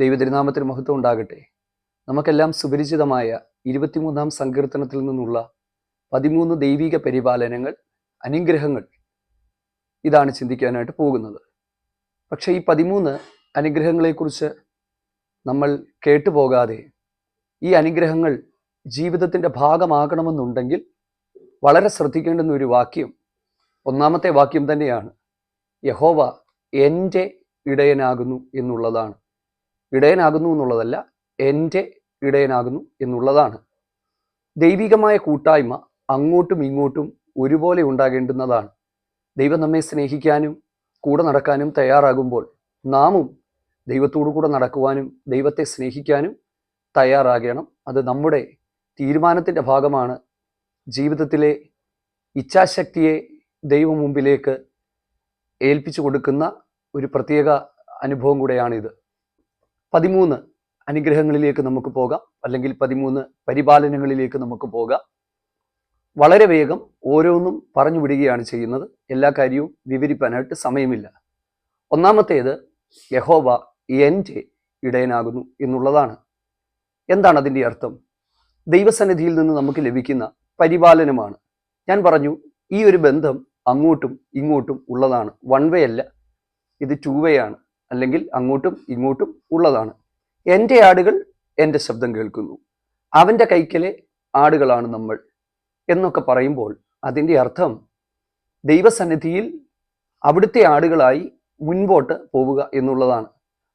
ദൈവതിരുനാമത്തിന് മഹത്വം ഉണ്ടാകട്ടെ. നമുക്കെല്ലാം സുപരിചിതമായ ഇരുപത്തിമൂന്നാം സങ്കീർത്തനത്തിൽ നിന്നുള്ള പതിമൂന്ന് ദൈവിക പരിപാലനങ്ങൾ അനുഗ്രഹങ്ങൾ ഇതാണ് ചിന്തിക്കാനായിട്ട് പോകുന്നത്. പക്ഷേ ഈ പതിമൂന്ന് അനുഗ്രഹങ്ങളെക്കുറിച്ച് നമ്മൾ കേട്ടുപോകാതെ ഈ അനുഗ്രഹങ്ങൾ ജീവിതത്തിന്റെ ഭാഗമാകണമെന്നുണ്ടെങ്കിൽ വളരെ ശ്രദ്ധിക്കേണ്ടുന്ന ഒരു വാക്യം ഒന്നാമത്തെ വാക്യം തന്നെയാണ് യഹോവ എന്റെ ഇടയനാകുന്നു എന്നുള്ളതാണ്. ഇടയനാകുന്നു എന്നുള്ളതല്ല എന്റെ ഇടയനാകുന്നു എന്നുള്ളതാണ്. ദൈവികമായ കൂട്ടായ്മ അങ്ങോട്ടും ഇങ്ങോട്ടും ഒരുപോലെ ഉണ്ടാകേണ്ടുന്നതാണ്. ദൈവം നമ്മെ സ്നേഹിക്കാനും കൂടെ നടക്കാനും തയ്യാറാകുമ്പോൾ നാമും ദൈവത്തോടു കൂടെ നടക്കുവാനും ദൈവത്തെ സ്നേഹിക്കാനും തയ്യാറാകണം. അത് നമ്മുടെ തീരുമാനത്തിന്റെ ഭാഗമാണ്. ജീവിതത്തിലെ ഇച്ഛാശക്തിയെ ദൈവം മുമ്പിലേക്ക് ഏൽപ്പിച്ചു കൊടുക്കുന്ന ഒരു പ്രത്യേക അനുഭവം കൂടെയാണിത്. പതിമൂന്ന് അനുഗ്രഹങ്ങളിലേക്ക് നമുക്ക് പോകാം. അല്ലെങ്കിൽ പതിമൂന്ന് പരിപാലനങ്ങളിലേക്ക് നമുക്ക് പോകാം. വളരെ വേഗം ഓരോന്നും പറഞ്ഞു വിടുകയാണ് ചെയ്യുന്നത്. എല്ലാ കാര്യവും വിവരിപ്പാനായിട്ട് സമയമില്ല. ഒന്നാമത്തേത് യഹോവ എന്റെ ഇടയനാകുന്നു എന്നുള്ളതാണ്. എന്താണ് അതിന്റെ അർത്ഥം? ദൈവസന്നിധിയിൽ നിന്ന് നമുക്ക് ലഭിക്കുന്ന പരിപാലനമാണ്. ഞാൻ പറഞ്ഞു ഈ ഒരു ബന്ധം അങ്ങോട്ടും ഇങ്ങോട്ടും ഉള്ളതാണ്. വൺ വേ അല്ല ഇത് ടുവേ വേ ആണ്. അല്ലെങ്കിൽ അങ്ങോട്ടും ഇങ്ങോട്ടും ഉള്ളതാണ്. എന്റെ ആടുകൾ എന്റെ ശബ്ദം കേൾക്കുന്നു. അവന്റെ കൈക്കലെ ആടുകളാണ് നമ്മൾ എന്നൊക്കെ പറയുമ്പോൾ അതിന്റെ അർത്ഥം ദൈവസന്നിധിയിൽ അവിടുത്തെ ആടുകളായി മുൻപോട്ട് പോവുക എന്നുള്ളതാണ്.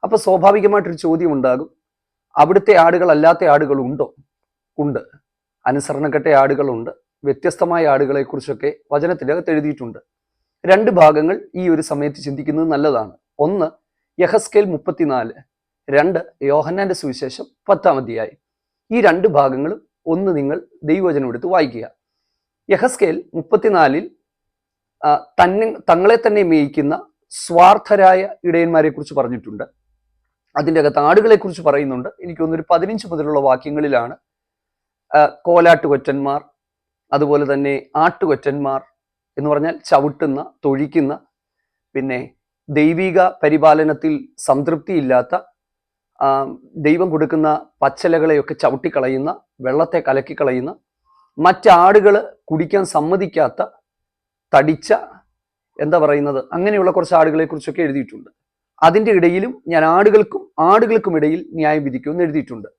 അപ്പോൾ സ്വാഭാവികമായിട്ടൊരു ചോദ്യം ഉണ്ടാകും അവിടുത്തെ ആടുകളല്ലാത്ത ആടുകളുണ്ടോ? ഉണ്ട്. അനുസരണക്കെട്ട ആടുകളുണ്ട്. വ്യത്യസ്തമായ ആടുകളെക്കുറിച്ചൊക്കെ വചനത്തിനകത്ത് എഴുതിയിട്ടുണ്ട്. രണ്ട് ഭാഗങ്ങൾ ഈ ഒരു സമയത്ത് ചിന്തിക്കുന്നത് നല്ലതാണ്. ഒന്ന് യഹസ്കേൽ മുപ്പത്തിനാല് രണ്ട് യോഹന്നാന്റെ സുവിശേഷം പത്താം അധ്യായം. ഈ രണ്ട് ഭാഗങ്ങളും ഒന്ന് നിങ്ങൾ ദൈവവചനം എടുത്ത് വായിക്കുക. യഹസ്കേൽ മുപ്പത്തിനാലിൽ തന്നെ തങ്ങളെ തന്നെ മേയിക്കുന്ന സ്വാർത്ഥരായ ഇടയന്മാരെ കുറിച്ച് പറഞ്ഞിട്ടുണ്ട്. അതിന്റെ അകത്ത് ആടുകളെ കുറിച്ച് പറയുന്നുണ്ട്. എനിക്ക് തോന്നുന്നു ഒരു പതിനഞ്ച് മുതലുള്ള വാക്യങ്ങളിലാണ്. കോലാട്ടുകൊറ്റന്മാർ അതുപോലെ തന്നെ ആട്ടുകൊറ്റന്മാർ എന്ന് പറഞ്ഞാൽ ചവിട്ടുന്ന തൊഴിക്കുന്ന പിന്നെ ദൈവിക പരിപാലനത്തിൽ സംതൃപ്തിയില്ലാത്ത ദൈവം കൊടുക്കുന്ന പച്ചലകളെയൊക്കെ ചവിട്ടിക്കളയുന്ന വെള്ളത്തെ കലക്കിക്കളയുന്ന മറ്റാടുകൾ കുടിക്കാൻ സമ്മതിക്കാത്ത തടിച്ച എന്താ പറയുന്നത് അങ്ങനെയുള്ള കുറച്ച് ആടുകളെ കുറിച്ചൊക്കെ എഴുതിയിട്ടുണ്ട്. അതിന്റെ ഇടയിലും ഞാൻ ആടുകൾക്കും ആടുകൾക്കും ഇടയിൽ ന്യായം വിധിക്കുമെന്ന് എഴുതിയിട്ടുണ്ട്.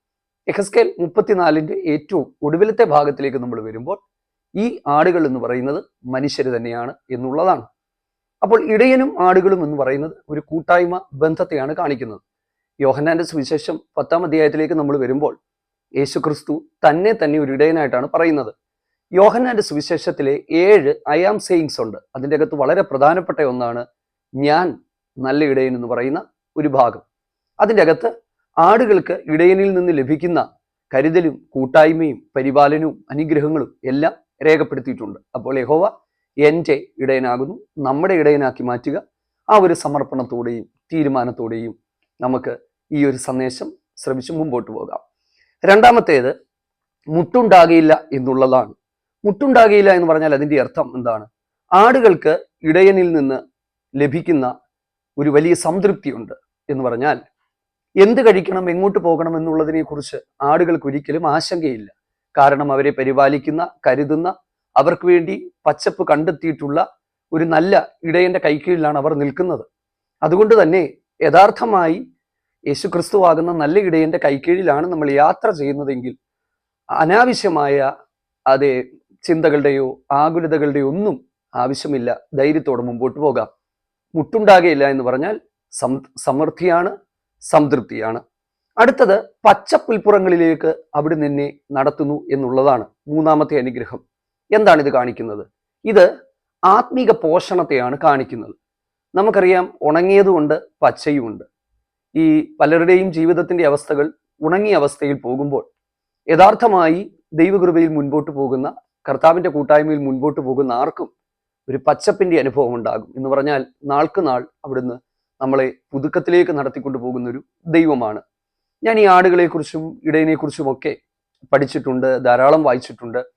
എഹസ്കേൽ മുപ്പത്തിനാലിന്റെ ഏറ്റവും ഒടുവിലത്തെ ഭാഗത്തിലേക്ക് നമ്മൾ വരുമ്പോൾ ഈ ആടുകൾ എന്ന് പറയുന്നത് മനുഷ്യർ തന്നെയാണ് എന്നുള്ളതാണ്. അപ്പോൾ ഇടയനും ആടുകളും എന്ന് പറയുന്നത് ഒരു കൂട്ടായ്മ ബന്ധത്തെയാണ് കാണിക്കുന്നത്. യോഹന്നാന്റെ സുവിശേഷം പത്താം അധ്യായത്തിലേക്ക് നമ്മൾ വരുമ്പോൾ യേശു ക്രിസ്തു തന്നെ തന്നെ ഒരു ഇടയനായിട്ടാണ് പറയുന്നത്. യോഹന്നാന്റെ സുവിശേഷത്തിലെ ഏഴ് ആം സെയിങ്സ് ഉണ്ട്. അതിന്റെ അകത്ത് വളരെ പ്രധാനപ്പെട്ട ഒന്നാണ് ഞാൻ നല്ല ഇടയൻ എന്ന് പറയുന്ന ഒരു ഭാഗം. അതിന്റെ അകത്ത് ആടുകൾക്ക് ഇടയനിൽ നിന്ന് ലഭിക്കുന്ന കരുതലും കൂട്ടായ്മയും പരിപാലനവും അനുഗ്രഹങ്ങളും എല്ലാം രേഖപ്പെടുത്തിയിട്ടുണ്ട്. അപ്പോൾ യഹോവ എന്റെ ഇടയനാകുന്നു നമ്മുടെ ഇടയനാക്കി മാറ്റുക. ആ ഒരു സമർപ്പണത്തോടെയും തീരുമാനത്തോടെയും നമുക്ക് ഈ ഒരു സന്ദേശം ശ്രമിച്ച് മുമ്പോട്ട് പോകാം. രണ്ടാമത്തേത് മുട്ടുണ്ടാകില്ല എന്നുള്ളതാണ്. മുട്ടുണ്ടാകില്ല എന്ന് പറഞ്ഞാൽ അതിന്റെ അർത്ഥം എന്താണ്? ആടുകൾക്ക് ഇടയനിൽ നിന്ന് ലഭിക്കുന്ന ഒരു വലിയ സംതൃപ്തിയുണ്ട് എന്ന് പറഞ്ഞാൽ എന്ത് കഴിക്കണം എങ്ങോട്ട് പോകണം എന്നുള്ളതിനെ കുറിച്ച് ആടുകൾക്ക് ഒരിക്കലും ആശങ്കയില്ല. കാരണം അവരെ പരിപാലിക്കുന്ന കരുതുന്ന അവർക്ക് വേണ്ടി പച്ചപ്പ് കണ്ടെത്തിയിട്ടുള്ള ഒരു നല്ല ഇടയന്റെ കൈക്കീഴിലാണ് അവർ നിൽക്കുന്നത്. അതുകൊണ്ട് തന്നെ യഥാർത്ഥമായി യേശു ക്രിസ്തുവാകുന്ന നല്ല ഇടയന്റെ കൈക്കീഴിലാണ് നമ്മൾ യാത്ര ചെയ്യുന്നതെങ്കിൽ അനാവശ്യമായ അതെ ചിന്തകളുടെയോ ആകുലതകളുടെയോ ഒന്നും ആവശ്യമില്ല. ധൈര്യത്തോടെ മുമ്പോട്ട് പോകാം. മുട്ടുണ്ടാകയില്ല എന്ന് പറഞ്ഞാൽ സം സമൃദ്ധിയാണ് സംതൃപ്തിയാണ്. അടുത്തത് പച്ചപ്പുൽപ്പുറങ്ങളിലേക്ക് അവിടെ നിന്നെ നടത്തുന്നു എന്നുള്ളതാണ് മൂന്നാമത്തെ അനുഗ്രഹം. എന്താണ് ഇത് കാണിക്കുന്നത്? ഇത് ആത്മീക പോഷണത്തെയാണ് കാണിക്കുന്നത്. നമുക്കറിയാം ഉണങ്ങിയതുകൊണ്ട് പച്ചയുമുണ്ട്. ഈ പലരുടെയും ജീവിതത്തിന്റെ അവസ്ഥകൾ ഉണങ്ങിയ അവസ്ഥയിൽ പോകുമ്പോൾ യഥാർത്ഥമായി ദൈവകൃപയിൽ മുൻപോട്ട് പോകുന്ന കർത്താവിന്റെ കൂട്ടായ്മയിൽ മുൻപോട്ട് പോകുന്ന ആർക്കും ഒരു പച്ചപ്പിന്റെ അനുഭവം ഉണ്ടാകും എന്ന് പറഞ്ഞാൽ നാൾക്ക് നാൾ അവിടുന്ന് നമ്മളെ പുതുക്കത്തിലേക്ക് നടത്തിക്കൊണ്ടു പോകുന്ന ഒരു ദൈവമാണ്. ഞാൻ ഈ ആടുകളെക്കുറിച്ചും ഇടയനെക്കുറിച്ചും ഒക്കെ പഠിച്ചിട്ടുണ്ട് ധാരാളം വായിച്ചിട്ടുണ്ട്.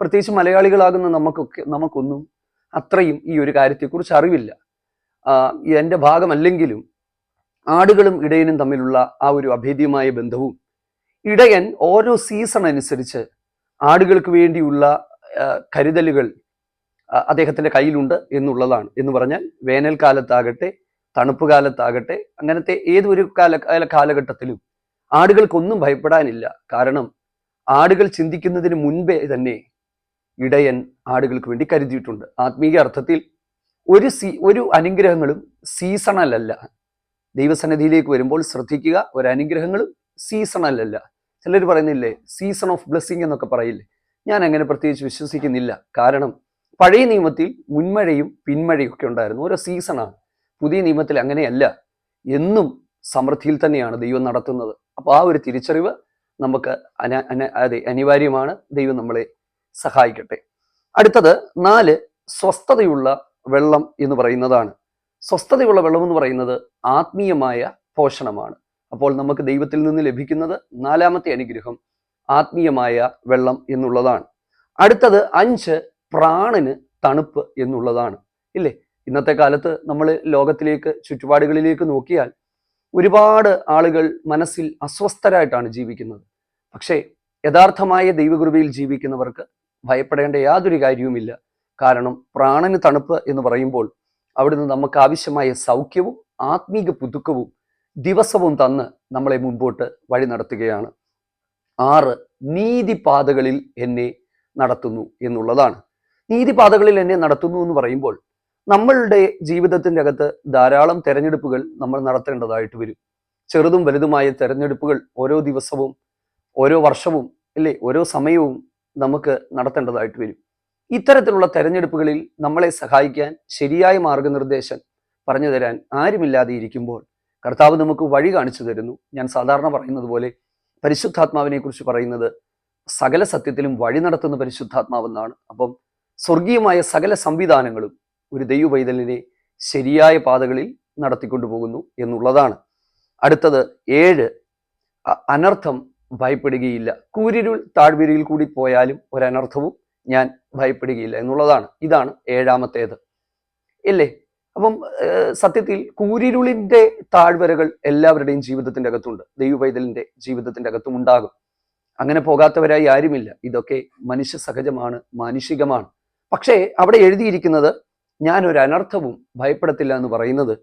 പ്രത്യേകിച്ച് മലയാളികളാകുന്ന നമുക്കൊക്കെ നമുക്കൊന്നും അത്രയും ഈ ഒരു കാര്യത്തെക്കുറിച്ച് അറിവില്ല. എന്റെ ഭാഗമല്ലെങ്കിലും ആടുകളും ഇടയനും തമ്മിലുള്ള ആ ഒരു അഭേദ്യമായ ബന്ധവും ഇടയൻ ഓരോ സീസൺ അനുസരിച്ച് ആടുകൾക്ക് വേണ്ടിയുള്ള കരുതലുകൾ അദ്ദേഹത്തിന്റെ കയ്യിലുണ്ട് എന്നുള്ളതാണ്. എന്ന് പറഞ്ഞാൽ വേനൽക്കാലത്താകട്ടെ തണുപ്പ് കാലത്താകട്ടെ അങ്ങനത്തെ ഏതൊരു കാല കാലഘട്ടത്തിലും ആടുകൾക്കൊന്നും ഭയപ്പെടാനില്ല. കാരണം ആടുകൾ ചിന്തിക്കുന്നതിന് മുൻപേ തന്നെ ഇടയൻ ആടുകൾക്ക് വേണ്ടി കരുതിയിട്ടുണ്ട്. ആത്മീയ അർത്ഥത്തിൽ ഒരു സീ ഒരു അനുഗ്രഹങ്ങളും സീസണൽ അല്ല ദൈവസന്നിധിയിലേക്ക് വരുമ്പോൾ ശ്രദ്ധിക്കുക ഒരു അനുഗ്രഹങ്ങളും സീസണൽ അല്ല ചിലർ പറയുന്നില്ലേ സീസൺ ഓഫ് ബ്ലെസ്സിങ് എന്നൊക്കെ പറയില്ലേ. ഞാൻ അങ്ങനെ പ്രത്യേകിച്ച് വിശ്വസിക്കുന്നില്ല. കാരണം പഴയ നിയമത്തിൽ മുൻമഴയും പിന്മഴയും ഒക്കെ ഉണ്ടായിരുന്നു. ഓരോ സീസണാണ്. പുതിയ നിയമത്തിൽ അങ്ങനെയല്ല. എന്നും സമൃദ്ധിയിൽ തന്നെയാണ് ദൈവം നടത്തുന്നത്. അപ്പോൾ ആ ഒരു തിരിച്ചറിവ് നമുക്ക് അന അതെ അനിവാര്യമാണ് ദൈവം നമ്മളെ സഹായിക്കട്ടെ. അടുത്തത് നാല് സ്വസ്ഥതയുള്ള വെള്ളം എന്ന് പറയുന്നതാണ്. സ്വസ്ഥതയുള്ള വെള്ളം എന്ന് പറയുന്നത് ആത്മീയമായ പോഷണമാണ്. അപ്പോൾ നമുക്ക് ദൈവത്തിൽ നിന്ന് ലഭിക്കുന്നത് നാലാമത്തെ അനുഗ്രഹം ആത്മീയമായ വെള്ളം എന്നുള്ളതാണ്. അടുത്തത് അഞ്ച് പ്രാണന് തണുപ്പ് എന്നുള്ളതാണ്. ഇല്ലേ? ഇന്നത്തെ കാലത്ത് നമ്മൾ ലോകത്തിലേക്ക് ചുറ്റുപാടുകളിലേക്ക് നോക്കിയാൽ ഒരുപാട് ആളുകൾ മനസ്സിൽ അസ്വസ്ഥരായിട്ടാണ് ജീവിക്കുന്നത്. പക്ഷേ യഥാർത്ഥമായ ദൈവകൃപയിൽ ജീവിക്കുന്നവർക്ക് ഭയപ്പെടേണ്ട യാതൊരു കാര്യവുമില്ല. കാരണം പ്രാണന് തണുപ്പ് എന്ന് പറയുമ്പോൾ അവിടുന്ന് നമുക്ക് ആവശ്യമായ സൗഖ്യവും ആത്മീക പുതുക്കവും ദിവസവും തന്ന് നമ്മളെ മുമ്പോട്ട് വഴി നടത്തുകയാണ്. ആറ് നീതിപാതകളിൽ എന്നെ നടത്തുന്നു എന്നുള്ളതാണ്. നീതിപാതകളിൽ എന്നെ നടത്തുന്നു എന്ന് പറയുമ്പോൾ നമ്മളുടെ ജീവിതത്തിന്റെ അകത്ത് ധാരാളം തെരഞ്ഞെടുപ്പുകൾ നമ്മൾ നടത്തേണ്ടതായിട്ട് വരും. ചെറുതും വലുതുമായ തെരഞ്ഞെടുപ്പുകൾ ഓരോ ദിവസവും ഓരോ വർഷവും അല്ലേ? ഓരോ സമയവും നമുക്ക് നടത്തേണ്ടതായിട്ട് വരും. ഇത്തരത്തിലുള്ള തെരഞ്ഞെടുപ്പുകളിൽ നമ്മളെ സഹായിക്കാൻ ശരിയായ മാർഗനിർദ്ദേശം പറഞ്ഞു തരാൻ ആരുമില്ലാതെ ഇരിക്കുമ്പോൾ കർത്താവ് നമുക്ക് വഴി കാണിച്ചു തരുന്നു. ഞാൻ സാധാരണ പറയുന്നത് പോലെ പരിശുദ്ധാത്മാവിനെ കുറിച്ച് പറയുന്നത് സകല സത്യത്തിലും വഴി നടത്തുന്ന പരിശുദ്ധാത്മാവെന്നാണ്. അപ്പം സ്വർഗീയമായ സകല സംവിധാനങ്ങളും ഒരു ദൈവ പൈതലിനെ ശരിയായ പാതകളിൽ നടത്തിക്കൊണ്ടു പോകുന്നു എന്നുള്ളതാണ്. അടുത്തത് ഏഴ് അനർത്ഥം ഭയപ്പെടുകയില്ല. കൂരിരുൾ താഴ്വരയിൽ കൂടി പോയാലും ഒരനർത്ഥവും ഞാൻ ഭയപ്പെടുകയില്ല എന്നുള്ളതാണ്. ഇതാണ് ഏഴാമത്തേത്. ഇല്ലേ? അപ്പം സത്യത്തിൽ കൂരിരുളിന്റെ താഴ്വരകൾ എല്ലാവരുടെയും ജീവിതത്തിന്റെ അകത്തുണ്ട്. ദൈവ പൈതലിന്റെ ജീവിതത്തിന്റെ അകത്തും ഉണ്ടാകും. അങ്ങനെ പോകാത്തവരായി ആരുമില്ല. ഇതൊക്കെ മനുഷ്യ സഹജമാണ് മാനുഷികമാണ്. പക്ഷേ അവിടെ എഴുതിയിരിക്കുന്നത് ഞാൻ ഒരു അനർത്ഥവും ഭയപ്പെടത്തില്ല എന്ന് പറയുന്നത്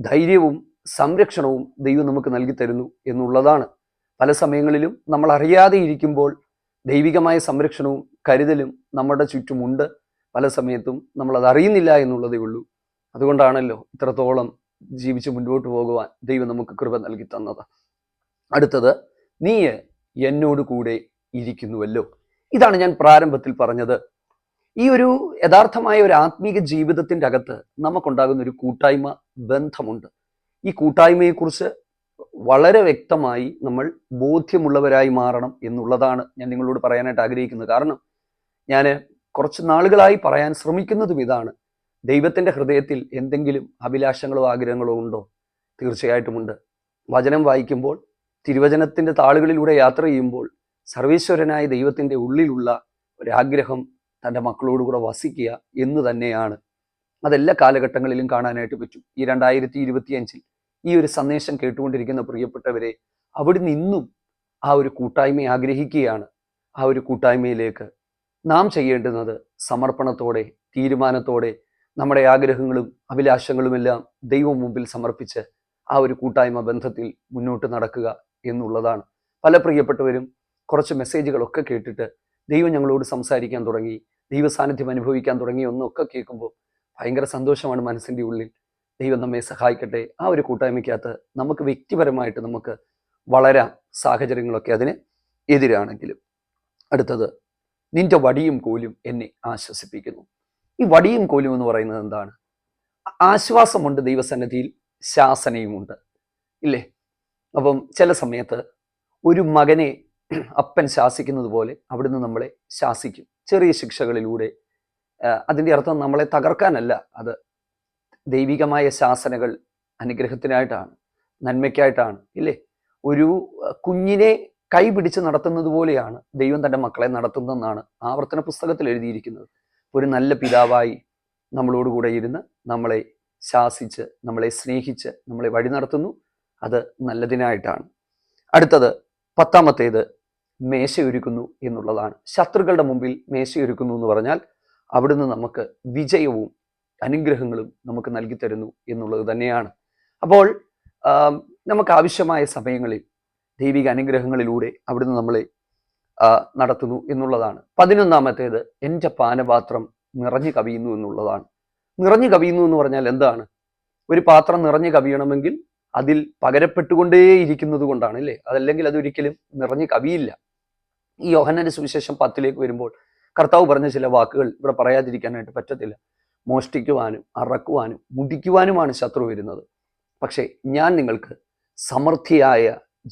ധൈര്യവും സംരക്ഷണവും ദൈവം നമുക്ക് നൽകി തരുന്നു എന്നുള്ളതാണ്. പല സമയങ്ങളിലും നമ്മൾ അറിയാതെ ഇരിക്കുമ്പോൾ ദൈവികമായ സംരക്ഷണവും കരുതലും നമ്മുടെ ചുറ്റുമുണ്ട്. പല സമയത്തും നമ്മൾ അത് അറിയുന്നില്ല എന്നുള്ളതേ ഉള്ളൂ. അതുകൊണ്ടാണല്ലോ ഇത്രത്തോളം ജീവിച്ച് മുന്നോട്ട് പോകുവാൻ ദൈവം നമുക്ക് കൃപ നൽകി തന്നത്. അടുത്തത് നീ എന്നോട് കൂടെ ഇരിക്കുന്നുവല്ലോ. ഇതാണ് ഞാൻ പ്രാരംഭത്തിൽ പറഞ്ഞത്. ഈ ഒരു യഥാർത്ഥമായ ഒരു ആത്മീക ജീവിതത്തിന്റെ അകത്ത് നമുക്കുണ്ടാകുന്ന ഒരു കൂട്ടായ്മ ബന്ധമുണ്ട്. ഈ കൂട്ടായ്മയെക്കുറിച്ച് വളരെ വ്യക്തമായി നമ്മൾ ബോധ്യമുള്ളവരായി മാറണം എന്നുള്ളതാണ് ഞാൻ നിങ്ങളോട് പറയാനായിട്ട് ആഗ്രഹിക്കുന്നത്. കാരണം ഞാൻ കുറച്ച് നാളുകളായി പറയാൻ ശ്രമിക്കുന്നതും ഇതാണ്. ദൈവത്തിന്റെ ഹൃദയത്തിൽ എന്തെങ്കിലും അഭിലാഷങ്ങളോ ആഗ്രഹങ്ങളോ ഉണ്ടോ? തീർച്ചയായിട്ടുമുണ്ട് വചനം വായിക്കുമ്പോൾ തിരുവചനത്തിന്റെ താളുകളിലൂടെ യാത്ര ചെയ്യുമ്പോൾ സർവീശ്വരനായ ദൈവത്തിന്റെ ഉള്ളിലുള്ള ഒരാഗ്രഹം തന്റെ മക്കളോടുകൂടെ വസിക്കുക എന്ന് തന്നെയാണ്. അതെല്ലാ കാലഘട്ടങ്ങളിലും കാണാനായിട്ട് പറ്റും. ഈ രണ്ടായിരത്തി ഇരുപത്തിയഞ്ചിൽ ഈ ഒരു സന്ദേശം കേട്ടുകൊണ്ടിരിക്കുന്ന പ്രിയപ്പെട്ടവരെ അവിടെ നിന്നും ആ ഒരു കൂട്ടായ്മയെ ആഗ്രഹിക്കുകയാണ്. ആ ഒരു കൂട്ടായ്മയിലേക്ക് നാം ചെയ്യേണ്ടുന്നത് സമർപ്പണത്തോടെ തീരുമാനത്തോടെ നമ്മുടെ ആഗ്രഹങ്ങളും അഭിലാഷങ്ങളുമെല്ലാം ദൈവം മുമ്പിൽ സമർപ്പിച്ച് ആ ഒരു കൂട്ടായ്മ ബന്ധത്തിൽ മുന്നോട്ട് നടക്കുക എന്നുള്ളതാണ്. പല പ്രിയപ്പെട്ടവരും കുറച്ച് മെസ്സേജുകളൊക്കെ കേട്ടിട്ട് ദൈവം ഞങ്ങളോട് സംസാരിക്കാൻ തുടങ്ങി ദൈവസാന്നിധ്യം അനുഭവിക്കാൻ തുടങ്ങി ഒന്നൊക്കെ കേൾക്കുമ്പോൾ ഭയങ്കര സന്തോഷമാണ് മനസ്സിന്റെ ഉള്ളിൽ. ദൈവം നമ്മെ സഹായിക്കട്ടെ. ആ ഒരു കൂട്ടായ്മയ്ക്കകത്ത് നമുക്ക് വ്യക്തിപരമായിട്ട് നമുക്ക് വളരാം സാഹചര്യങ്ങളൊക്കെ അതിന് എതിരാണെങ്കിലും. അടുത്തത് നിന്റെ വടിയും കോലും എന്നെ ആശ്വസിപ്പിക്കുന്നു. ഈ വടിയും കോലും എന്ന് പറയുന്നത് എന്താണ്? ആശ്വാസമുണ്ട് ദൈവസന്നിധിയിൽ ശാസനയുമുണ്ട്. ഇല്ലേ? അപ്പം ചില സമയത്ത് ഒരു മകനെ അപ്പൻ ശാസിക്കുന്നത് പോലെ അവിടുന്ന് നമ്മളെ ശാസിക്കും. ചെറിയ ശിക്ഷകളിലൂടെ അതിന്റെ അർത്ഥം നമ്മളെ തകർക്കാനല്ല. അത് ദൈവികമായ ശാസനകൾ അനുഗ്രഹത്തിനായിട്ടാണ് നന്മയ്ക്കായിട്ടാണ് ഇല്ലേ? ഒരു കുഞ്ഞിനെ കൈപിടിച്ച് നടത്തുന്നത് പോലെയാണ് ദൈവം തന്റെ മക്കളെ നടത്തുന്നതെന്നാണ് ആവർത്തന പുസ്തകത്തിൽ എഴുതിയിരിക്കുന്നത്. ഒരു നല്ല പിതാവായി നമ്മളോടുകൂടെ ഇരുന്ന് നമ്മളെ ശാസിച്ച് നമ്മളെ സ്നേഹിച്ച് നമ്മളെ വഴി നടത്തുന്നു. അത് നല്ലതിനായിട്ടാണ്. അടുത്തത് പത്താമത്തേത് മേശയൊരുക്കുന്നു എന്നുള്ളതാണ്. ശത്രുക്കളുടെ മുമ്പിൽ മേശയൊരുക്കുന്നു എന്ന് പറഞ്ഞാൽ അവിടുന്ന് നമുക്ക് വിജയവും അനുഗ്രഹങ്ങളും നമുക്ക് നൽകി തരുന്നു എന്നുള്ളത് തന്നെയാണ്. അപ്പോൾ നമുക്ക് ആവശ്യമായ സമയങ്ങളിൽ ദൈവിക അനുഗ്രഹങ്ങളിലൂടെ അവിടുന്ന് നമ്മളെ നടത്തുന്നു എന്നുള്ളതാണ്. പതിനൊന്നാമത്തേത് എന്റെ പാനപാത്രം നിറഞ്ഞു കവിയുന്നു എന്നുള്ളതാണ്. നിറഞ്ഞു കവിയുന്നു എന്ന് പറഞ്ഞാൽ എന്താണ്? ഒരു പാത്രം നിറഞ്ഞു കവിയണമെങ്കിൽ അതിൽ പകരപ്പെട്ടുകൊണ്ടേയിരിക്കുന്നത് കൊണ്ടാണ് അല്ലേ? അതല്ലെങ്കിൽ അതൊരിക്കലും നിറഞ്ഞു കവിയില്ല. ഈ യോഹനന്റെ സുവിശേഷം പത്തിലേക്ക് വരുമ്പോൾ കർത്താവ് പറഞ്ഞ ചില വാക്കുകൾ ഇവിടെ പറയാതിരിക്കാനായിട്ട് പറ്റത്തില്ല. മോഷ്ടിക്കുവാനും അറക്കുവാനും മുടിക്കുവാനുമാണ് ശത്രു വരുന്നത്. പക്ഷേ ഞാൻ നിങ്ങൾക്ക് സമൃദ്ധിയായ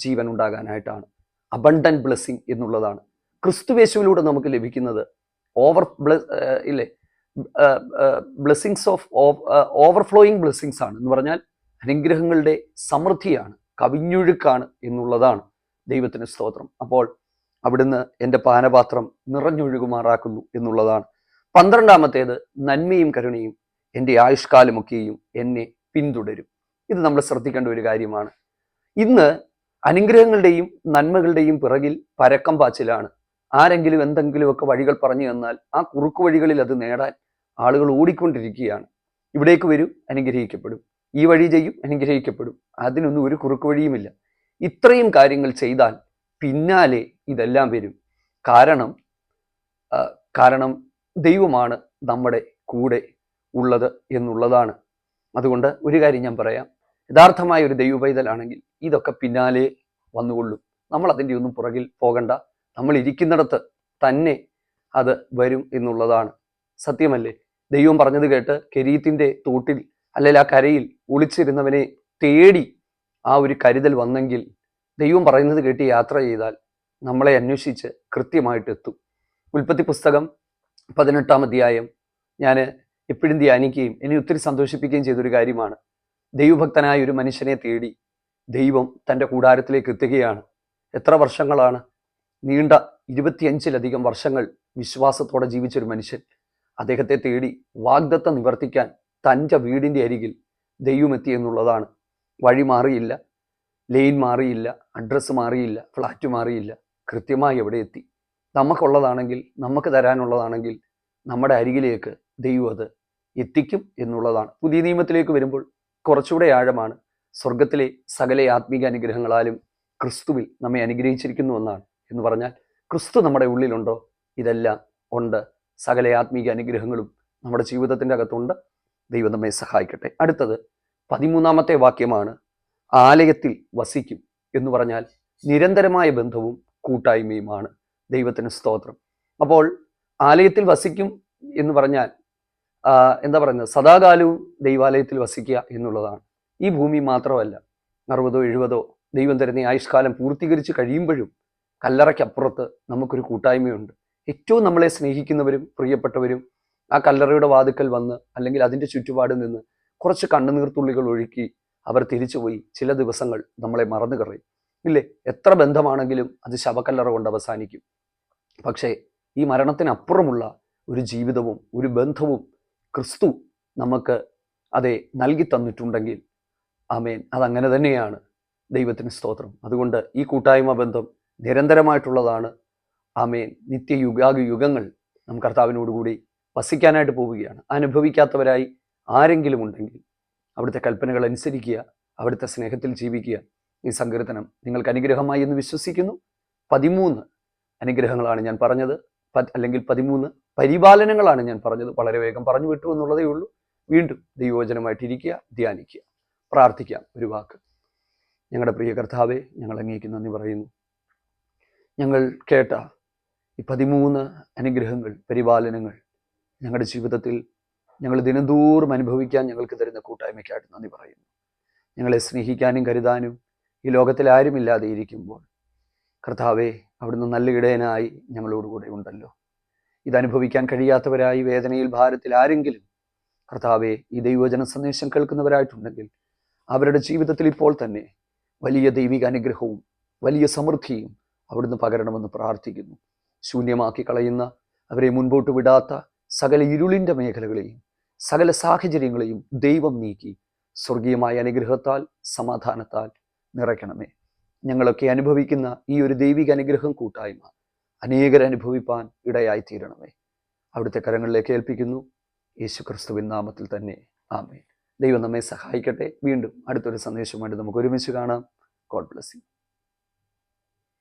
ജീവൻ ഉണ്ടാകാനായിട്ടാണ്. അബണ്ടൻ ബ്ലെസ്സിങ് എന്നുള്ളതാണ്. ക്രിസ്തുവേശുവിലൂടെ നമുക്ക് ലഭിക്കുന്നത് ഓവർ ബ്ലസ് ഇല്ലേ? ബ്ലെസ്സിങ്സ് ഓഫ് ഓവർഫ്ലോയിങ് ബ്ലെസ്സിങ്സ് ആണ് എന്ന് പറഞ്ഞാൽ അനുഗ്രഹങ്ങളുടെ സമൃദ്ധിയാണ് കവിഞ്ഞൊഴുക്കാണ് എന്നുള്ളതാണ് ദൈവത്തിന് സ്തോത്രം. അപ്പോൾ അവിടുന്ന് എന്റെ പാനപാത്രം നിറഞ്ഞൊഴുകുമാറാക്കുന്നു എന്നുള്ളതാണ് പന്ത്രണ്ടാമത്തേത് നന്മയും കരുണയും. എന്റെ ആയുഷ്കാലമൊക്കെയും എന്നെ പിന്തുടരും. ഇത് നമ്മൾ ശ്രദ്ധിക്കേണ്ട ഒരു കാര്യമാണ്. ഇന്ന് അനുഗ്രഹങ്ങളുടെയും നന്മകളുടെയും പിറകിൽ പരക്കം പാച്ചിലാണ്. ആരെങ്കിലും എന്തെങ്കിലുമൊക്കെ വഴികൾ പറഞ്ഞു തന്നാൽ ആ കുറുക്കു വഴികളിൽ അത് നേടാൻ ആളുകൾ ഓടിക്കൊണ്ടിരിക്കുകയാണ്. ഇവിടേക്ക് വരും അനുഗ്രഹിക്കപ്പെടും. ഈ വഴി ചെയ്യും അനുഗ്രഹിക്കപ്പെടും. അതിനൊന്നും ഒരു കുറുക്കു വഴിയുമില്ല. ഇത്രയും കാര്യങ്ങൾ ചെയ്താൽ പിന്നാലെ ഇതെല്ലാം വരും. കാരണം കാരണം ദൈവമാണ് നമ്മുടെ കൂടെ ഉള്ളത് എന്നുള്ളതാണ്. അതുകൊണ്ട് ഒരു കാര്യം ഞാൻ പറയാം. യഥാർത്ഥമായ ഒരു ദൈവ പൈതലാണെങ്കിൽ ഇതൊക്കെ പിന്നാലെ വന്നുകൊള്ളും. നമ്മൾ അതിന്റെ ഒന്നും പുറകിൽ പോകണ്ട. നമ്മൾ ഇരിക്കുന്നിടത്ത് തന്നെ അത് വരും എന്നുള്ളതാണ്. സത്യമല്ലേ? ദൈവം പറഞ്ഞത് കേട്ട് കരീത്തിന്റെ തോട്ടിൽ അല്ലെങ്കിൽ ആ കരയിൽ ഒളിച്ചിരുന്നവനെ തേടി ആ ഒരു കരുതൽ വന്നെങ്കിൽ ദൈവം പറയുന്നത് കേട്ട് യാത്ര ചെയ്താൽ നമ്മളെ അന്വേഷിച്ച് കൃത്യമായിട്ട് എത്തും. ഉൽപ്പത്തി പുസ്തകം പതിനെട്ടാം അധ്യായം ഞാൻ എപ്പോഴും ധ്യാനിക്കുകയും എന്നെ ഒത്തിരി സന്തോഷിപ്പിക്കുകയും ചെയ്തൊരു കാര്യമാണ്. ദൈവഭക്തനായ ഒരു മനുഷ്യനെ തേടി ദൈവം തന്റെ കൂടാരത്തിലേക്ക് എത്തുകയാണ്. എത്ര വർഷങ്ങളാണ്? നീണ്ട ഇരുപത്തിയഞ്ചിലധികം വർഷങ്ങൾ വിശ്വാസത്തോടെ ജീവിച്ചൊരു മനുഷ്യൻ അദ്ദേഹത്തെ തേടി വാഗ്ദത്തം നിവർത്തിക്കാൻ തന്റെ വീടിന്റെ അരികിൽ ദൈവം എത്തി എന്നുള്ളതാണ്. വഴി മാറിയില്ല. ലെയിൻ മാറിയില്ല. അഡ്രസ്സ് മാറിയില്ല. ഫ്ലാറ്റ് മാറിയില്ല. കൃത്യമായി എവിടെ എത്തി? നമുക്കുള്ളതാണെങ്കിൽ നമുക്ക് തരാനുള്ളതാണെങ്കിൽ നമ്മുടെ അരികിലേക്ക് ദൈവം അത് എത്തിക്കും എന്നുള്ളതാണ്. പുതിയ നിയമത്തിലേക്ക് വരുമ്പോൾ കുറച്ചുകൂടെ ആഴമാണ്. സ്വർഗത്തിലെ സകല ആത്മീക അനുഗ്രഹങ്ങളാലും ക്രിസ്തുവിൽ നമ്മെ അനുഗ്രഹിച്ചിരിക്കുന്നു എന്നാണ് എന്ന് പറഞ്ഞാൽ ക്രിസ്തു നമ്മുടെ ഉള്ളിലുണ്ടോ? ഇതെല്ലാം ഉണ്ട്. സകല ആത്മീക അനുഗ്രഹങ്ങളും നമ്മുടെ ജീവിതത്തിന്റെ അകത്തുണ്ട്. ദൈവം നമ്മെ സഹായിക്കട്ടെ. അടുത്തത് പതിമൂന്നാമത്തെ വാക്യമാണ് ആലയത്തിൽ വസിക്കും എന്ന് പറഞ്ഞാൽ നിരന്തരമായ ബന്ധവും കൂട്ടായ്മയുമാണ്. ദൈവത്തിന് സ്തോത്രം. അപ്പോൾ ആലയത്തിൽ വസിക്കും എന്ന് പറഞ്ഞാൽ എന്താ പറയുന്നത്? സദാകാലവും ദൈവാലയത്തിൽ വസിക്കുക എന്നുള്ളതാണ്. ഈ ഭൂമി മാത്രമല്ല അറുപതോ എഴുപതോ ദൈവം തരുന്ന ആയുഷ്കാലം പൂർത്തീകരിച്ച് കഴിയുമ്പോഴും കല്ലറയ്ക്കപ്പുറത്ത് നമുക്കൊരു കൂട്ടായ്മയുണ്ട്. ഏറ്റവും നമ്മളെ സ്നേഹിക്കുന്നവരും പ്രിയപ്പെട്ടവരും ആ കല്ലറയുടെ വാതുക്കൽ വന്ന് അല്ലെങ്കിൽ അതിന്റെ ചുറ്റുപാട് നിന്ന് കുറച്ച് കണ്ണുനീർത്തുള്ളികൾ ഒഴുക്കി അവർ തിരിച്ചുപോയി ചില ദിവസങ്ങൾ നമ്മളെ മറന്നു കളയും ഇല്ലേ? എത്ര ബന്ധമാണെങ്കിലും അത് ശവക്കല്ലറ കൊണ്ട് അവസാനിക്കും. പക്ഷേ ഈ മരണത്തിനപ്പുറമുള്ള ഒരു ജീവിതവും ഒരു ബന്ധവും ക്രിസ്തു നമുക്ക് അതെ നൽകി തന്നിട്ടുണ്ടെങ്കിൽ ആമേൻ. അതങ്ങനെ തന്നെയാണ് ദൈവത്തിന് സ്തോത്രം. അതുകൊണ്ട് ഈ കൂട്ടായ്മ ബന്ധം നിരന്തരമായിട്ടുള്ളതാണ്. ആമേൻ. നിത്യയുഗാഗ യുഗങ്ങൾ നാം കർത്താവിനോടുകൂടി വസിക്കാനായിട്ട് പോവുകയാണ്. അനുഭവിക്കാത്തവരായി ആരെങ്കിലും ഉണ്ടെങ്കിൽ അവിടുത്തെ കൽപ്പനകൾ അനുസരിക്കുക അവിടുത്തെ സ്നേഹത്തിൽ ജീവിക്കുക. ഈ സങ്കീർത്തനം നിങ്ങൾക്ക് അനുഗ്രഹമായി എന്ന് വിശ്വസിക്കുന്നു. പതിമൂന്ന് അനുഗ്രഹങ്ങളാണ് ഞാൻ പറഞ്ഞത്. അല്ലെങ്കിൽ പതിമൂന്ന് പരിപാലനങ്ങളാണ് ഞാൻ പറഞ്ഞത്. വളരെ വേഗം പറഞ്ഞു വിട്ടു എന്നുള്ളതേ ഉള്ളൂ. വീണ്ടും ദൈവോചനമായിട്ടിരിക്കുക ധ്യാനിക്കുക പ്രാർത്ഥിക്കാം ഒരു വാക്ക്. ഞങ്ങളുടെ പ്രിയ കർത്താവെ ഞങ്ങൾ അങ്ങേക്ക് നന്ദി പറയുന്നു. ഞങ്ങൾ കേട്ട ഈ പതിമൂന്ന് അനുഗ്രഹങ്ങൾ പരിപാലനങ്ങൾ ഞങ്ങളുടെ ജീവിതത്തിൽ ഞങ്ങൾ ദിനംതോറും അനുഭവിക്കാൻ ഞങ്ങൾക്ക് തരുന്ന കൂട്ടായ്മയ്ക്കായിട്ട് നന്ദി പറയുന്നു. ഞങ്ങളെ സ്നേഹിക്കാനും കരുതാനും ഈ ലോകത്തിൽ ആരുമില്ലാതെ ഇരിക്കുമ്പോൾ കർത്താവെ അവിടുന്ന് നല്ല ഇടയനായി ഞങ്ങളോടുകൂടെ ഉണ്ടല്ലോ. ഇതനുഭവിക്കാൻ കഴിയാത്തവരായി വേദനയിൽ ഭാരത്തിൽ ആരെങ്കിലും കർത്താവെ ഈ ദൈവജന സന്ദേശം കേൾക്കുന്നവരായിട്ടുണ്ടെങ്കിൽ അവരുടെ ജീവിതത്തിൽ ഇപ്പോൾ തന്നെ വലിയ ദൈവിക അനുഗ്രഹവും വലിയ സമൃദ്ധിയും അവിടുന്ന് പകരണമെന്ന് പ്രാർത്ഥിക്കുന്നു. ശൂന്യമാക്കി കളയുന്ന അവരെ മുൻപോട്ട് വിടാത്ത സകല ഇരുളിന്റെ മേഖലകളെയും സകല സാഹചര്യങ്ങളെയും ദൈവം നീക്കി സ്വർഗീയമായ അനുഗ്രഹത്താൽ സമാധാനത്താൽ നിറയ്ക്കണമേ. ഞങ്ങളൊക്കെ അനുഭവിക്കുന്ന ഈ ഒരു ദൈവിക അനുഗ്രഹം കൂട്ടായ്മ അനേകർ അനുഭവിപ്പാൻ ഇടയായി തീരണമേ അവിടുത്തെ കരങ്ങളിലേക്ക് ഏൽപ്പിക്കുന്നു. യേശു ക്രിസ്തുവിൻ നാമത്തിൽ തന്നെ. ആമേ ദൈവം നമ്മെ സഹായിക്കട്ടെ. വീണ്ടും അടുത്തൊരു സന്ദേശമായിട്ട് നമുക്ക് ഒരുമിച്ച് കാണാം. God bless you